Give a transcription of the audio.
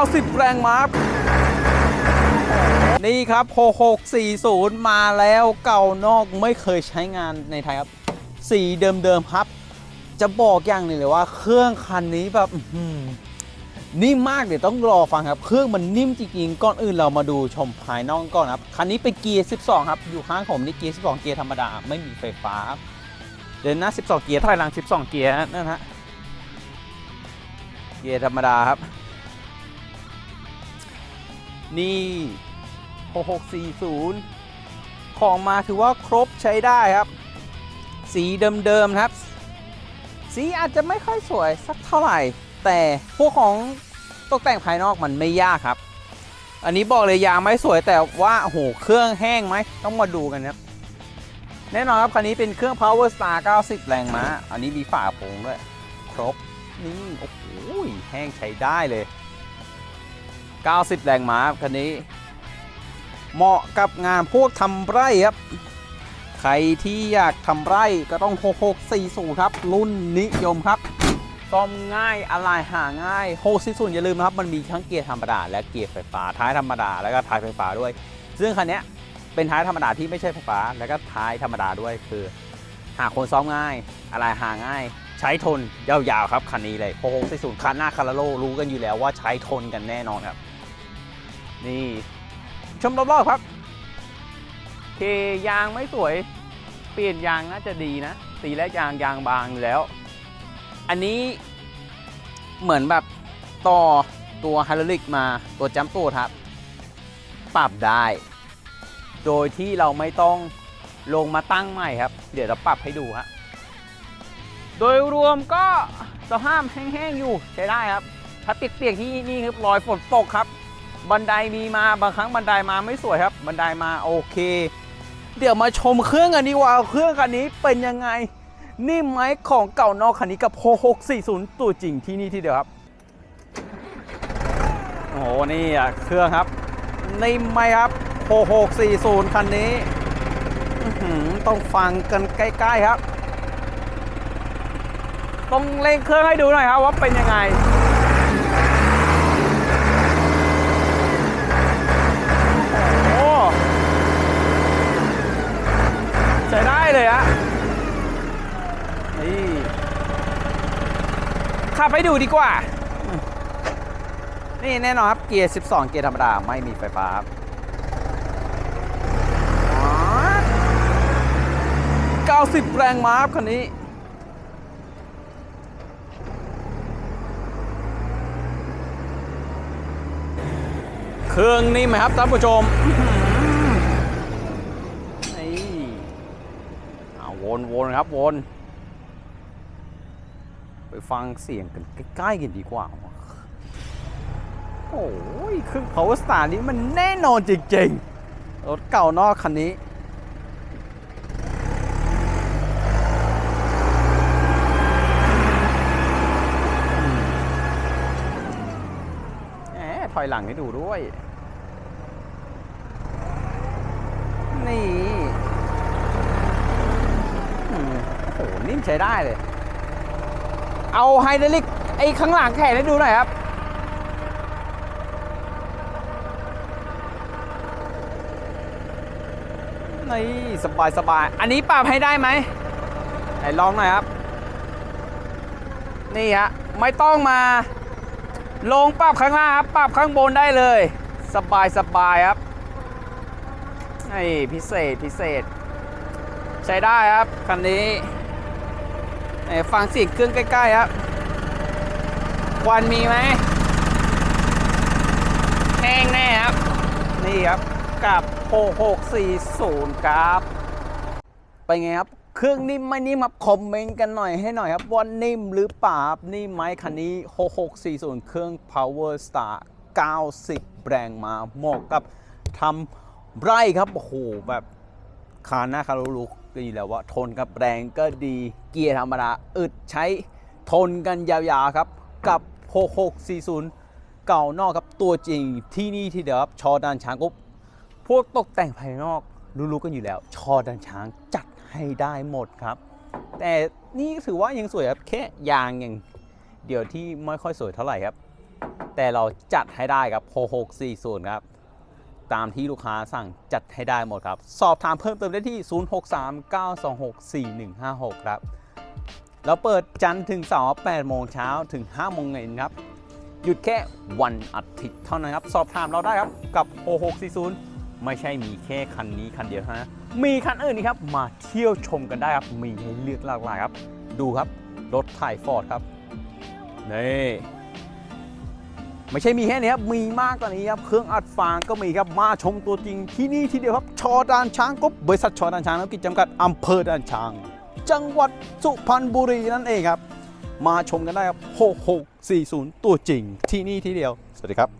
90 แรงม้านี่ครับ 6640 มาแล้วเก่านอกไม่เคยใช้งานในไทยครับ สีเดิมๆครับ จะบอกอย่างหนึ่งเลยว่าเครื่องคันนี้แบบนิ่มมากเดี๋ยวต้องรอฟังครับ เครื่องมันนิ่มจริงๆ ก่อนอื่นเรามาดูชมภายนอกก่อนครับ คันนี้เป็นเกียร์ 12 ครับ อยู่ข้างผมนี่เกียร์ 12 เกียร์ธรรมดา ไม่มีไฟฟ้าครับ เดินหน้า 12 เกียร์ถอยหลัง 12 เกียร์นั่นฮะ เกียร์ธรรมดาครับ นี่ 6640 ของมาถือว่าครบใช้ได้ครับ สีเดิมๆครับ สีอาจจะไม่ค่อยสวยสักเท่าไหร่ แต่พวกของตกแต่งภายนอกมันไม่ยากครับ อันนี้บอกเลยยางไม่สวยแต่ว่าโอ้โหเครื่องแห้งไหมต้องมาดูกันครับแน่นอนครับคันนี้เป็นเครื่อง Power Star 90 แรงม้า อันนี้มีฝาโปร่งด้วย ครบ นี่ โอ้โหแห้งใช้ได้เลย 90 แรงม้าคันนี้ เหมาะกับงานพวกทำไร่ครับ ใครที่อยากทำไร่ก็ต้อง 6640 ครับ รุ่นนิยมครับซ่อมง่ายอะไรหาง่าย640อย่าลืมนะครับ มันมีทั้งเกียร์ธรรมดา และเกียร์ไฟฟ้าท้ายธรรมดา แล้วก็ท้ายไฟฟ้าด้วย ซึ่งคันนี้เป็นท้ายธรรมดาที่ไม่ใช่ไฟฟ้า แล้วก็ท้ายธรรมดาด้วยคือ หาคนซ่อมง่าย อะไรหาง่าย ใช้ทนยาวๆครับคันนี้เลย6640คันหน้าคาราโลรู้กันอยู่แล้วว่าใช้ทนกันแน่นอนครับ นี่ชมรอบๆครับเคยางไม่สวย เปลี่ยนยางน่าจะดีนะตีแรกยางยางบางอยู่แล้ว อันนี้เหมือนแบบต่อตัวฮดรอลิกมาตัวจัมป์ตัวครับ ปรับได้ โดยที่เราไม่ต้องลงมาตั้งใหม่ครับ เดี๋ยวเราปรับให้ดูฮะโดยรวมก็สภาพแห้งๆอยู่ใช้ได้ครับ ถ้าเปียกๆที่นี่ครับรอยฝนตกครับ บันไดมีมาบางครั้งบันไดมาไม่สวยครับ บันไดมาโอเค เดี๋ยวมาชมเครื่องกันดีกว่าเครื่องคันนี้เป็นยังไงนิ่มไหมของเก่านอกคันนี้กับ 6640 ตัวจริงที่นี่ที่เดียวครับโอ้โหนี่อะเครื่องครับนิ่มไหมครับ 6640 คันนี้ต้องฟังกันใกล้ ๆ ครับ ต้องเร่งเครื่องให้ดูหน่อยครับว่าเป็นยังไง ขับไปดูดีกว่า นี่แน่นอนครับ เกียร์ 12 เกียร์ธรรมดา ไม่มีไฟฟ้าครับ90แรงม้าครับคันนี้เครื่องนิ่ไหมครับท่านผู้ชมนี่เอาวนวนครับวน ไปฟังเสียงกันใกล้ๆกันดีกว่า โอ้ยเครื่อง power star นี้มันแน่นอนจริงๆ รถเก่านอกคันนี้แหมถอยหลังให้ดูด้วย นี่ โอ้โห นิ่มใช้ได้เลย เอาไฮดรอลิกไอ้ข้างหลังแขนให้ดูหน่อยครับ นี่สบายสบาย อันนี้ปรับให้ได้ไหมไหนลองหน่อยครับ นี่ฮะไม่ต้องมา ลงปรับข้างล่างครับปรับข้างบนได้เลย สบายสบายครับนี่พิเศษพิเศษ ใช้ได้ครับคันนี้ ไหนฟังเสียงเครื่องใกล้ๆครับควันมีไหมแห้งแน่ครับ นี่ครับกับ 6640ครับไปไงครับ เครื่องนิ่มไม่นิ่มครับคอมเมนต์กันหน่อยให้หน่อยครับว่านิ่มหรือเปล่านิ่มไหมคันนี้ 6640 เครื่อง Power Star 90 แรงมาเหมาะกับทำไร่ครับ โอ้โห แบบคานหน้าคารุลุก ดีแล้วว่าทนกับแรงก็ดีเกียร์ธรรมดาอึดใช้ทนกันยาวๆครับ กับ 6640 เก่านอกครับตัวจริงที่นี่ที่เดียวครับชอดานช้างกุ๊บพวกตกแต่งภายนอกรู้ๆกันอยู่แล้ว ชอดันช้างจัดให้ได้หมดครับ แต่นี่ถือว่ายังสวยครับแค่ยางอย่างเดียวที่ไม่ค่อยสวยเท่าไหร่ครับ แต่เราจัดให้ได้ครับ 6640 ครับ ตามที่ลูกค้าสั่งจัดให้ได้หมดครับ สอบถามเพิ่มเติมได้ที่ 0639264156 ครับ เราเปิดจันทร์ถึงเสาร์8โมงเช้าถึง5โมงเย็นครับ หยุดแค่วันอาทิตย์เท่านั้นครับ สอบถามเราได้ครับกับ 6640 ไม่ใช่มีแค่คันนี้คันเดียวเท่านั้นมีคันอื่นนี่ครับมาเที่ยวชมกันได้ครับ มีให้เลือกหลากหลายครับ ดูครับรถไถฟอร์ดครับนี่ ไม่ใช่มีแค่นี้ครับ มีมากกว่านี้ครับ เครื่องอัดฟางก็มีครับ มาชมตัวจริงที่นี่ที่เดียวครับ ชอดานช้างกบบริษัทชอดานช้างธุรกิจจำกัดอำเภอดานช้าง จังหวัดสุพรรณบุรีนั่นเองครับ มาชมกันได้ครับ 6640 ตัวจริงที่นี่ที่เดียว สวัสดีครับ